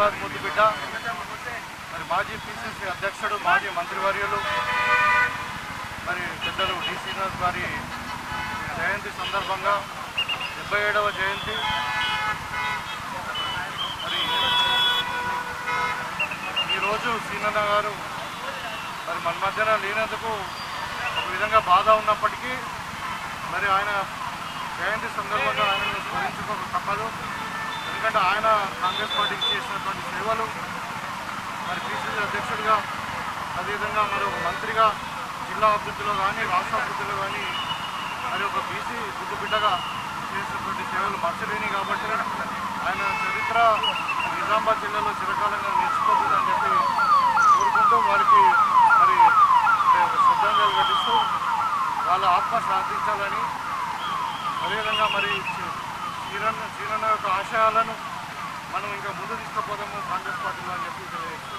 నిజామాబాద్ ముద్దుబిడ్డ మరి మాజీ పిసిసి అధ్యక్షుడు మాజీ మంత్రివర్యులు మరి పెద్దలు డి శ్రీనివాస్ గారి జయంతి సందర్భంగా డెబ్బై ఏడవ జయంతి. మరి ఈరోజు సీనన్న గారు మరి మన మధ్యన లేనందుకు ఒక విధంగా బాధ ఉన్నప్పటికీ మరి ఆయన జయంతి సందర్భంగా ఆయన కాంగ్రెస్ పార్టీకి చేసినటువంటి సేవలు మరి పిసిసి అధ్యక్షుడిగా అదేవిధంగా మరి ఒక మంత్రిగా జిల్లా అభివృద్ధిలో కానీ రాష్ట్ర అభివృద్ధిలో కానీ మరి ఒక బీసీ బుద్ధు బిడ్డగా చేసినటువంటి సేవలు మర్చలేని కాబట్టి ఆయన చరిత్ర నిజామాబాద్ జిల్లాలో చిరకాలంగా నిలిచిపోతుందని చెప్పి కోరుకుంటూ వారికి మరి శ్రద్ధాంజలు ఘటిస్తూ వాళ్ళ ఆత్మ శాంతించాలని అదేవిధంగా మరి చీరన్న చీరన్న యొక్క ఆశయాలను మనం ఇంకా ముందు తీసుకుపోదాము కాంగ్రెస్ పార్టీలో అని చెప్పి తెలియజేస్తున్నాం.